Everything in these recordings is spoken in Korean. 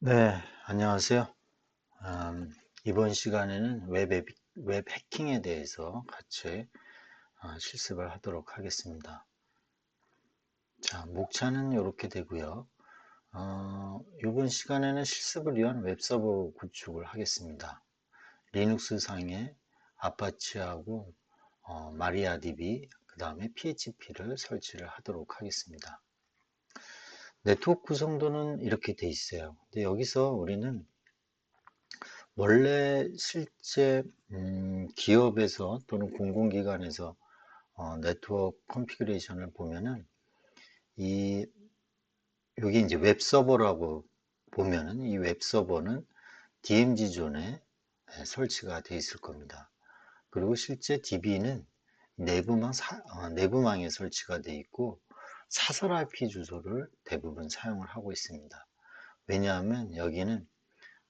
네, 안녕하세요. 음, 이번 시간에는 웹, 앱- 웹 해킹에 대해서 같이 어, 실습을 하도록 하겠습니다. 자, 목차는 이렇게 되고요. 어, 이번 시간에는 실습을 위한 웹 서버 구축을 하겠습니다. 리눅스 상에 아파치하고 어, 마리아DB, 그 다음에 PHP를 설치를 하도록 하겠습니다. 네트워크 구성도는 이렇게 돼 있어요. 근데 여기서 우리는 원래 실제 음, 기업에서 또는 공공기관에서 어, 네트워크 컨피그레이션을 보면은 이 여기 이제 웹 서버라고 보면은 이 웹 서버는 DMZ 존에 예, 설치가 되어 있을 겁니다. 그리고 실제 DB는 내부망 사, 어, 내부망에 설치가 되어 있고 사설 IP 주소를 대부분 사용을 하고 있습니다. 왜냐하면 여기는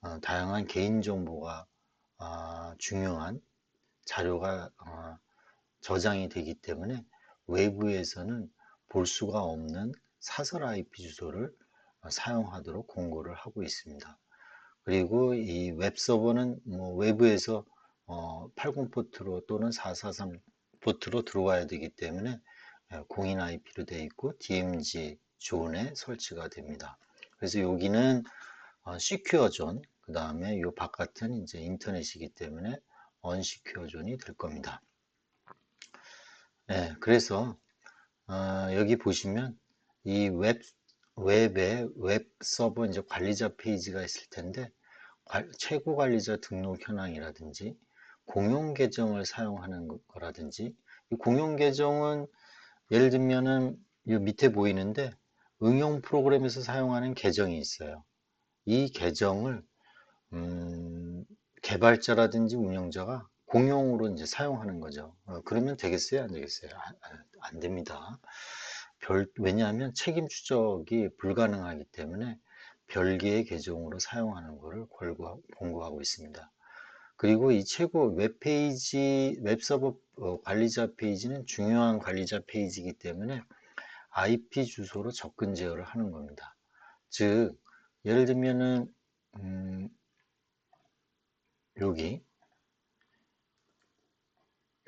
어, 다양한 개인정보가 어, 중요한 자료가 어, 저장이 되기 때문에 외부에서는 볼 수가 없는 사설 IP 주소를 어, 사용하도록 공고를 하고 있습니다. 그리고 이 웹서버는 뭐 외부에서 어, 80 포트로 또는 443 포트로 들어와야 되기 때문에 예, 공인 IP로 되어 있고 DMZ 존에 설치가 됩니다. 그래서 여기는 어, 시큐어 존, 그 다음에 이 바깥은 이제 인터넷이기 때문에 언시큐어 존이 될 겁니다. 네, 그래서 어, 여기 보시면 이 웹, 웹에 웹 서버 이제 관리자 페이지가 있을 텐데 관- 최고 관리자 등록 현황이라든지 공용 계정을 사용하는 거라든지 이 공용 계정은 예를 들면은 이 밑에 보이는데 응용 프로그램에서 사용하는 계정이 있어요. 이 계정을 음, 개발자라든지 운영자가 공용으로 이제 사용하는 거죠. 어, 그러면 되겠어요? 안 되겠어요? 안, 안- 안 됩니다. 별, 왜냐하면 책임 추적이 불가능하기 때문에 별개의 계정으로 사용하는 것을 권고, 공고하고 있습니다. 그리고 이 최고 웹페이지, 웹서버 어, 관리자 페이지는 중요한 관리자 페이지이기 때문에 IP 주소로 접근 제어를 하는 겁니다. 즉, 예를 들면은, 음, 여기,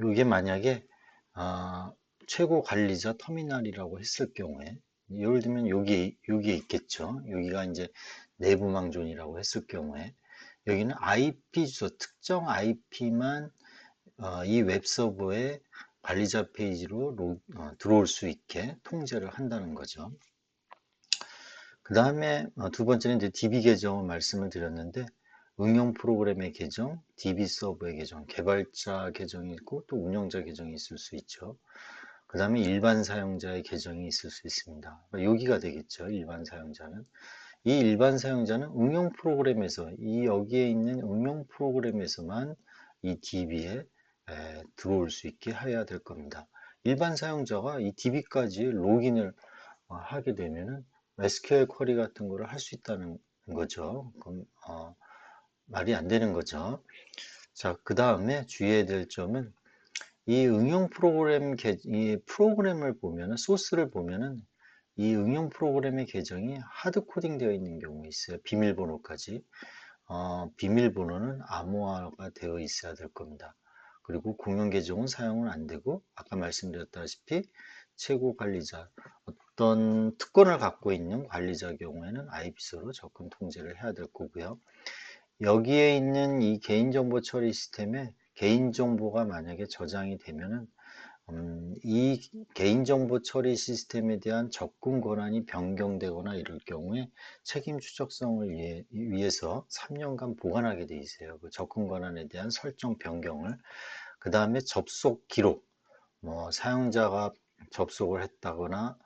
이게 만약에, 아, 최고 관리자 터미널이라고 했을 경우에, 예를 들면 여기, 여기에 있겠죠. 여기가 이제 내부 망 존이라고 했을 경우에, 여기는 IP 주소, 특정 IP만 어, 이 웹서버의 관리자 페이지로 로, 어, 들어올 수 있게 통제를 한다는 거죠. 그 다음에 어, 두 번째는 이제 DB 계정을 말씀을 드렸는데 응용 프로그램의 계정, DB 서버의 계정, 개발자 계정이 있고 또 운영자 계정이 있을 수 있죠. 그 다음에 일반 사용자의 계정이 있을 수 있습니다. 여기가 되겠죠. 일반 사용자는. 이 일반 사용자는 응용 프로그램에서 이 여기에 있는 응용 프로그램에서만 이 DB에 에, 들어올 수 있게 해야 될 겁니다. 일반 사용자가 이 DB까지 로그인을 어, 하게 되면은 SQL 쿼리 같은 거를 할 수 있다는 거죠. 그럼 어, 말이 안 되는 거죠. 자, 그 다음에 주의해야 될 점은 이 응용 프로그램 개, 이 프로그램을 보면은 소스를 보면은 이 응용 프로그램의 계정이 하드 코딩 되어 있는 경우 있어요. 비밀번호까지. 어, 비밀번호는 암호화가 되어 있어야 될 겁니다. 그리고 공용 계정은 사용은 안 되고 아까 말씀드렸다시피 최고 관리자 어떤 특권을 갖고 있는 관리자 경우에는 IP소로 접근 통제를 해야 될 거고요. 여기에 있는 이 개인정보 처리 시스템에 개인정보가 만약에 저장이 되면은 음, 이 개인정보 처리 시스템에 대한 접근 권한이 변경되거나 이럴 경우에 책임 추적성을 위해, 위해서 3년간 보관하게 돼 있어요. 그 접근 권한에 대한 설정 변경을. 그 다음에 접속 기록, 뭐 사용자가 접속을 했다거나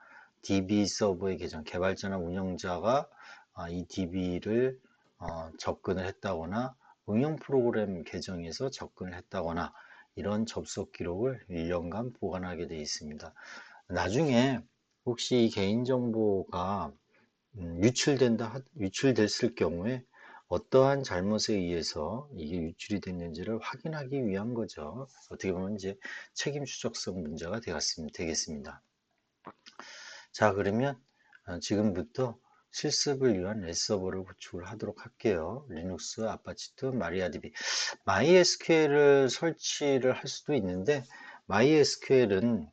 DB 서버의 계정, 개발자나 운영자가 아, 이 DB를 어, 접근을 했다거나 응용 프로그램 계정에서 접근을 했다거나 이런 접속 기록을 1년간 보관하게 되어 있습니다. 나중에 혹시 이 개인정보가 음, 유출된다, 유출됐을 경우에 어떠한 잘못에 의해서 이게 유출이 됐는지를 확인하기 위한 거죠. 어떻게 보면 이제 책임 추적성 문제가 되겠습니다. 자, 그러면 어, 지금부터 실습을 위한 렛서버를 구축을 하도록 할게요. 리눅스, 아파치트, 마리아DB. MySQL을 설치를 할 수도 있는데 MySQL은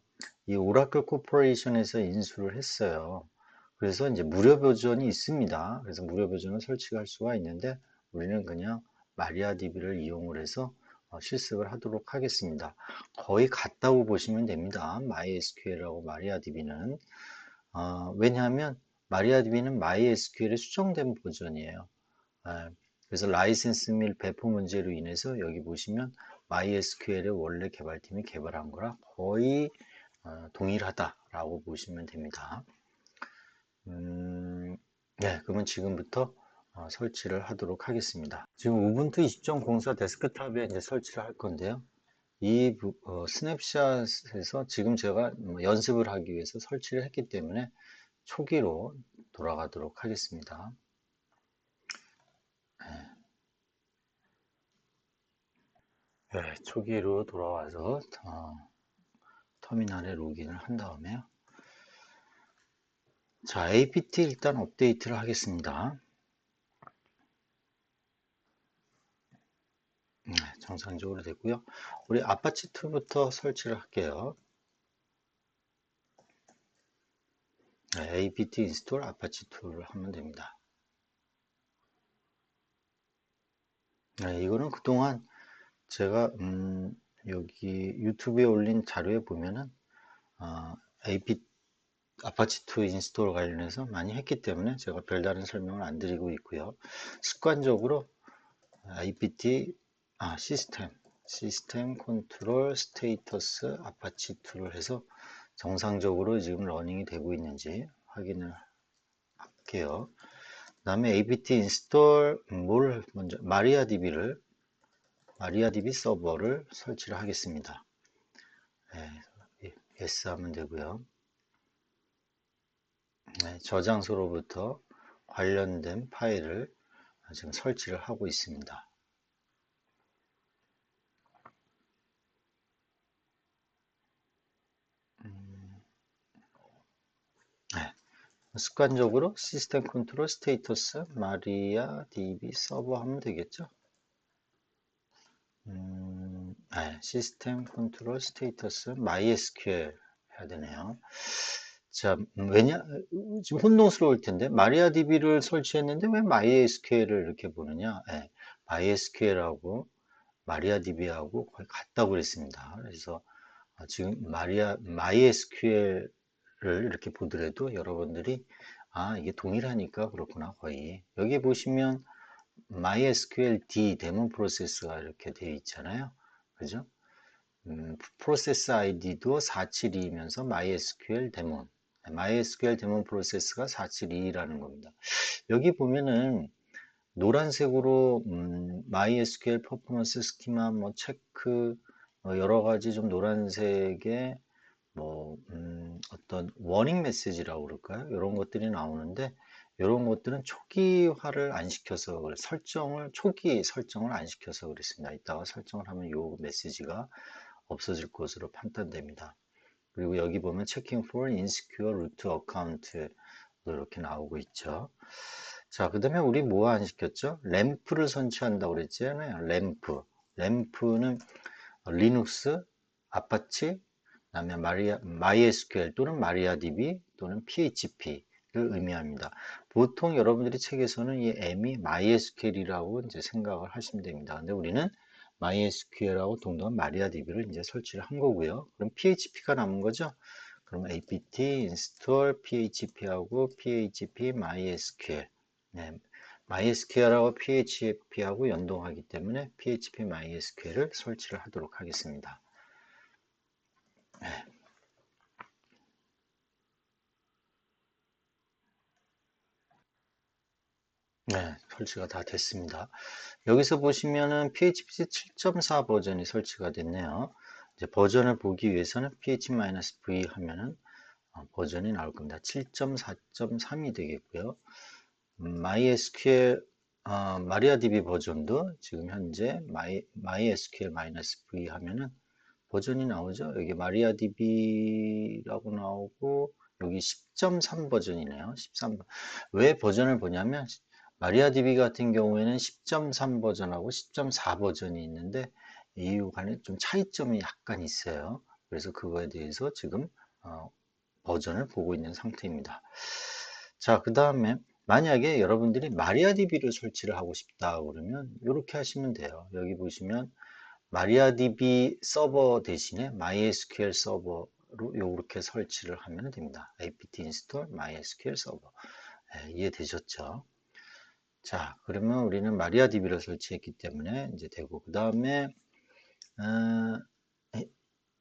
이 오라클 코퍼레이션에서 인수를 했어요. 그래서 이제 무료 버전이 있습니다. 그래서 무료 버전을 설치할 수가 있는데 우리는 그냥 마리아DB를 이용을 해서 어, 실습을 하도록 하겠습니다. 거의 같다고 보시면 됩니다. MySQL하고 MariaDB는 어, 왜냐하면 MariaDB는 MySQL에 수정된 버전이에요. 예, 그래서 라이센스 및 배포 문제로 인해서 여기 보시면 MySQL의 원래 개발팀이 개발한 거라 거의 어, 동일하다라고 보시면 됩니다. 음, 네, 그러면 지금부터 어, 설치를 하도록 하겠습니다. 지금 우분투 20.04 데스크탑에 이제 설치를 할 건데요. 이 어, 스냅샷에서 지금 제가 뭐 연습을 하기 위해서 설치를 했기 때문에 초기로 돌아가도록 하겠습니다. 네. 네, 초기로 돌아와서 어, 터미널에 로그인을 한 다음에요. 자, apt 일단 업데이트를 하겠습니다. 네, 정상적으로 됐고요. 우리 아파치 2부터 설치를 할게요. 네, apt 인스톨 아파치 2를 하면 됩니다. 네, 이거는 그동안 제가 음, 여기 유튜브에 올린 자료에 보면은 어, apt 아파치 2 인스톨 관련해서 많이 했기 때문에 제가 별다른 설명을 안 드리고 있고요. 습관적으로 apt 아, 시스템, 시스템 컨트롤 스테이터스 아파치 2를 해서 정상적으로 지금 러닝이 되고 있는지 확인을 할게요. 그 다음에 apt 인스톨 뭘 먼저 마리아DB를 마리아DB 서버를 설치를 하겠습니다. 네, yes 하면 되고요. 네, 저장소로부터 관련된 파일을 지금 설치를 하고 있습니다. 습관적으로 시스템 컨트롤 스테이터스 마리아 DB 서버 하면 되겠죠. 음, 네, 시스템 컨트롤 스테이터스 MySQL 해야 되네요. 자, 왜냐, 지금 혼동스러울 텐데, 마리아DB를 설치했는데 왜 MySQL을 이렇게 보느냐? 네, MySQL하고 마리아DB하고 거의 같다고 그랬습니다. 그래서 지금 마리아, MySQL 를 이렇게 보더라도 여러분들이 아 이게 동일하니까 그렇구나 거의. 여기 보시면 MySQL D 데몬 프로세스가 이렇게 되어 있잖아요. 그죠? 음, 프로세스 아이디도 472이면서 MySQL 데몬. MySQL 데몬 프로세스가 472라는 겁니다. 여기 보면은 노란색으로 음, MySQL 퍼포먼스 스키마 뭐 체크 뭐 여러 가지 좀 노란색의 뭐 음, 어떤 워닝 메시지라고 그럴까요? 이런 것들이 나오는데 이런 것들은 초기화를 안 시켜서 그래 설정을 초기 설정을 안 시켜서 그랬습니다. 이따가 설정을 하면 이 메시지가 없어질 것으로 판단됩니다. 그리고 여기 보면 checking for insecure root account 이렇게 나오고 있죠. 자, 그 다음에 우리 뭐 안 시켰죠? 램프를 선취한다고 그랬잖아요. 램프. 램프는 리눅스, 아파치, 다음에 마리아, MySQL 또는 MariaDB 또는 PHP를 의미합니다. 보통 여러분들이 책에서는 이 M이 MySQL이라고 이제 생각을 하시면 됩니다. 근데 우리는 MySQL하고 동등한 MariaDB를 이제 설치를 한 거고요. 그럼 PHP가 남은 거죠. 그럼 apt install php하고 php mysql 네, MySQL하고 PHP하고 연동하기 때문에 PHP MySQL을 설치를 하도록 하겠습니다. 네, 설치가 다 됐습니다. 여기서 보시면은 PHP 7.4 버전이 설치가 됐네요. 이제 버전을 보기 위해서는 ph-v 하면은 어, 버전이 나올 겁니다. 7.4.3이 되겠고요. 음, MySQL 어, MariaDB 버전도 지금 현재 My, MySQL-v 하면은 버전이 나오죠. 여기 MariaDB라고 나오고 여기 10.3 버전이네요. 13. 왜 버전을 보냐면 마리아DB 같은 경우에는 10.3 버전하고 10.4 버전이 있는데 이유 간에 좀 차이점이 약간 있어요. 그래서 그거에 대해서 지금 어, 버전을 보고 있는 상태입니다. 자, 그 다음에 만약에 여러분들이 마리아DB를 설치를 하고 싶다 그러면 이렇게 하시면 돼요. 여기 보시면 마리아DB 서버 대신에 MySQL 서버로 이렇게 설치를 하면 됩니다. apt install MySQL 서버 네, 이해되셨죠? 자, 그러면 우리는 마리아DB를 설치했기 때문에 이제 되고 그 다음에 어,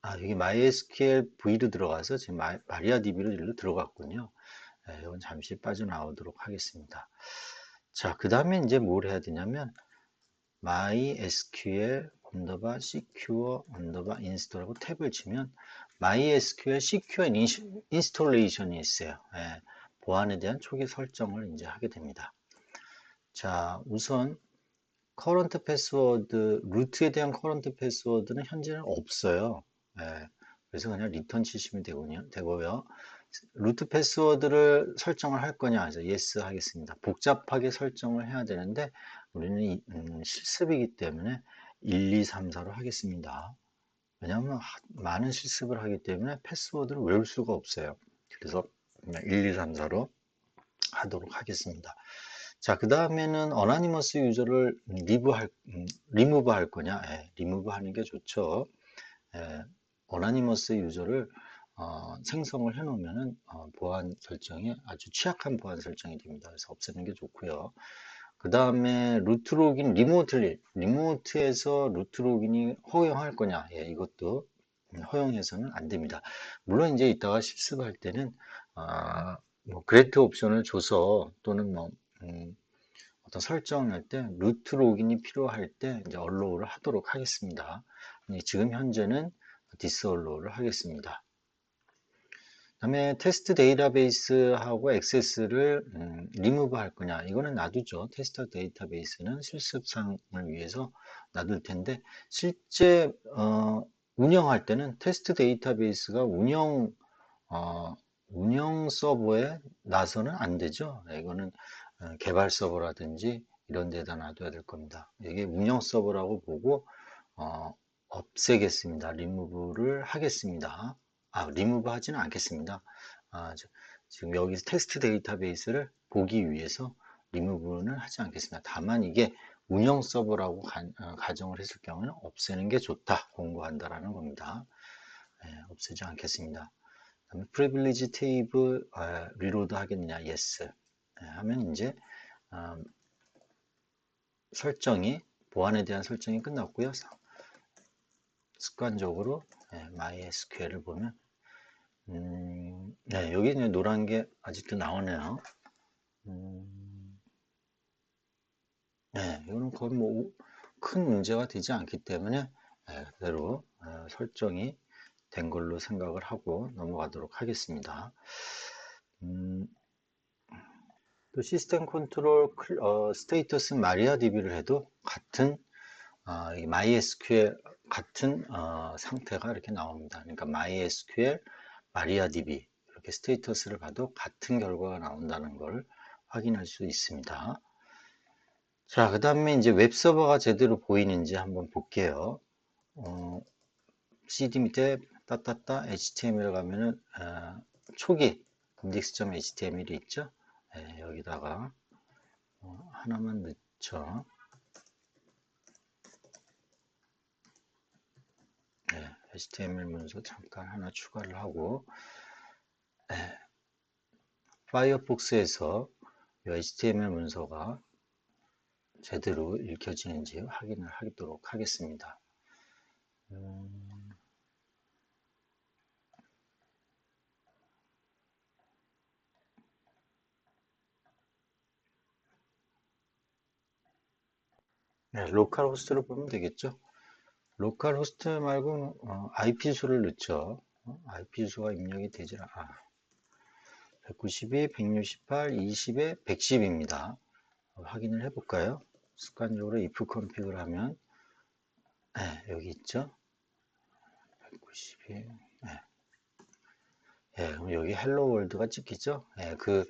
아, 여기 MySQL V로 들어가서 지금 마리아DB로 일로 들어갔군요. 네, 이건 잠시 빠져나오도록 하겠습니다. 자, 그 다음에 이제 뭘 해야 되냐면 MySQL 언더바 secure 언더바 install하고 탭을 치면 MySQL secure installation이 있어요. 네, 보안에 대한 초기 설정을 이제 하게 됩니다. 자, 우선 커런트 패스워드, 루트에 대한 커런트 패스워드는 현재는 없어요. 예, 그래서 그냥 리턴 치시면 되군요, 되고요. 루트 패스워드를 설정을 할 거냐 해서 yes 하겠습니다. 복잡하게 설정을 해야 되는데 우리는 이, 음, 실습이기 때문에 1, 2, 3, 4로 하겠습니다. 왜냐하면 많은 실습을 하기 때문에 패스워드를 외울 수가 없어요. 그래서 그냥 1, 2, 3, 4로 하도록 하겠습니다. 자, 그 다음에는 어나니머스 유저를 리브 할, 음, 리무브 할 거냐? 예, 리무브 하는 게 좋죠. 예, 어나니머스 유저를 어, 생성을 해 놓으면은 어, 보안 설정이 아주 취약한 보안 설정이 됩니다. 그래서 없애는 게 좋고요. 그 다음에 루트 로긴 리모트 리모트에서 루트 로긴이 허용할 거냐? 예, 이것도 허용해서는 안 됩니다. 물론 이제 이따가 실습할 때는 아, 뭐 그레이트 옵션을 줘서 또는 뭐 음, 어떤 설정할 때 루트 로긴이 필요할 때 이제 언로우를 하도록 하겠습니다. 지금 현재는 디스 얼로우를 하겠습니다. 다음에 테스트 데이터베이스하고 액세스를 음, 리무브 할 거냐 이거는 놔두죠 테스트 데이터베이스는 실습상을 위해서 놔둘 텐데 실제 어, 운영할 때는 테스트 데이터베이스가 운영 어, 운영 서버에 나서는 안 되죠 이거는 어, 개발 서버라든지 이런 데다 놔둬야 될 겁니다 이게 운영 서버라고 보고 어, 없애겠습니다. 리무브를 하겠습니다. 아, 리무브 하지는 않겠습니다. 아, 저, 지금 여기서 테스트 데이터베이스를 보기 위해서 리무브는 하지 않겠습니다. 다만 이게 운영 서버라고 가, 어, 정을 했을 경우는 없애는 게 좋다. 공고한다라는 겁니다. 네, 없애지 않겠습니다. 다음에 테이블 어, 리로드 하겠느냐? yes. 네, 하면 이제 어, 설정이 보안에 대한 설정이 끝났고요. 습관적으로 네, MySQL을 보면 음, 네, 여기 이제 노란 게 아직도 나오네요. 음, 네, 이거는 거의 뭐 큰 문제가 되지 않기 때문에 네, 그대로 어, 설정이 된 걸로 생각을 하고 넘어가도록 하겠습니다. 음, 또 시스템 컨트롤 어, 스테이터스 마리아DB를 해도 같은 어, 이 MySQL 같은 어, 상태가 이렇게 나옵니다. 그러니까 MySQL, MariaDB 이렇게 스테이터스를 봐도 같은 결과가 나온다는 걸 확인할 수 있습니다. 자, 그 다음에 이제 웹 서버가 제대로 보이는지 한번 볼게요. 어, CD 밑에 따따따 HTML 가면은 어, 초기 index.html이 있죠. 네, 여기다가 어, 하나만 넣죠. HTML 문서 잠깐 하나 추가를 하고 네. 파이어폭스에서 HTML 문서가 제대로 읽혀지는지 확인을 하도록 하겠습니다. 음... 네, 로컬 호스트를 보면 되겠죠. 로컬 호스트 말고 어, IP 주소를 넣죠. 어, IP 주소가 입력이 되질 않아. 192, 168, 20에 110입니다. 어, 확인을 해볼까요? 습관적으로 if config를 하면 네, 여기 있죠. 192. 네. 예, 그럼 여기 헬로 월드가 찍히죠? 예, 그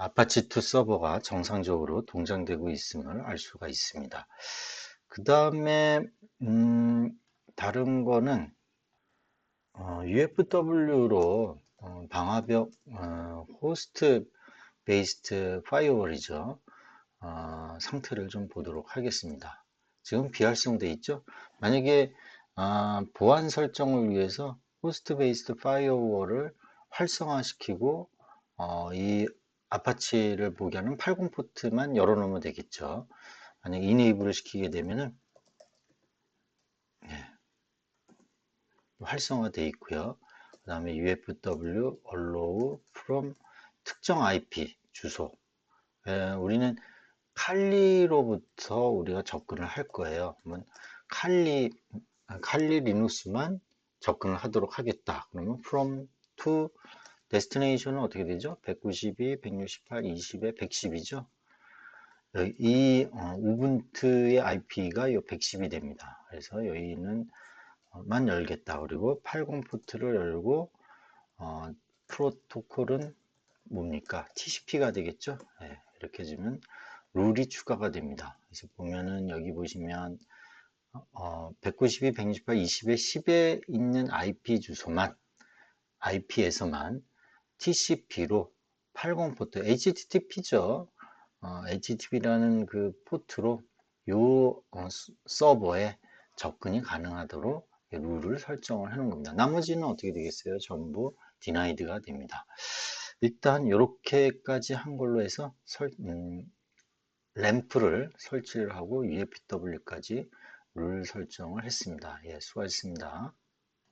아파치2 서버가 정상적으로 동작되고 있음을 알 수가 있습니다. 그 다음에 음, 다른 거는 어, UFW로 어, 방화벽 어, 호스트 베이스트 파이어월이죠. 어, 상태를 좀 보도록 하겠습니다. 지금 비활성돼 있죠? 만약에 아, 보안 설정을 위해서 호스트 베이스트 파이어월을 활성화시키고 어, 이 아파치를 보게 하는 80 포트만 열어놓으면 되겠죠. 만약 이네이블을 시키게 되면은 네, 활성화되어 있고요. 그 다음에 UFW allow from 특정 IP 주소. 예, 우리는 칼리로부터 우리가 접근을 할 거예요. 그러면 칼리 칼리 리눅스만 접근을 하도록 하겠다. 그러면 from to destination은 어떻게 되죠? 192, 168, 20에 110이죠. 이 어, 우분투의 IP가 이 110이 됩니다. 그래서 여기는 어, 만 열겠다. 그리고 80 포트를 열고 어, 프로토콜은 뭡니까? TCP가 되겠죠? 네, 이렇게 해주면 룰이 추가가 됩니다. 그래서 보면은 여기 보시면 어, 192, 168, 20에 10에 있는 IP 주소만 IP에서만 TCP로 80 포트 HTTP죠. 어, HTTP라는 그 포트로 요 어, 서버에 접근이 가능하도록 룰을 설정을 하는 겁니다. 나머지는 어떻게 되겠어요? 전부 디나이드가 됩니다. 일단 이렇게까지 한 걸로 해서 설, 음, 램프를 설치를 하고 UFW까지 룰 설정을 했습니다. 예, 수고하셨습니다.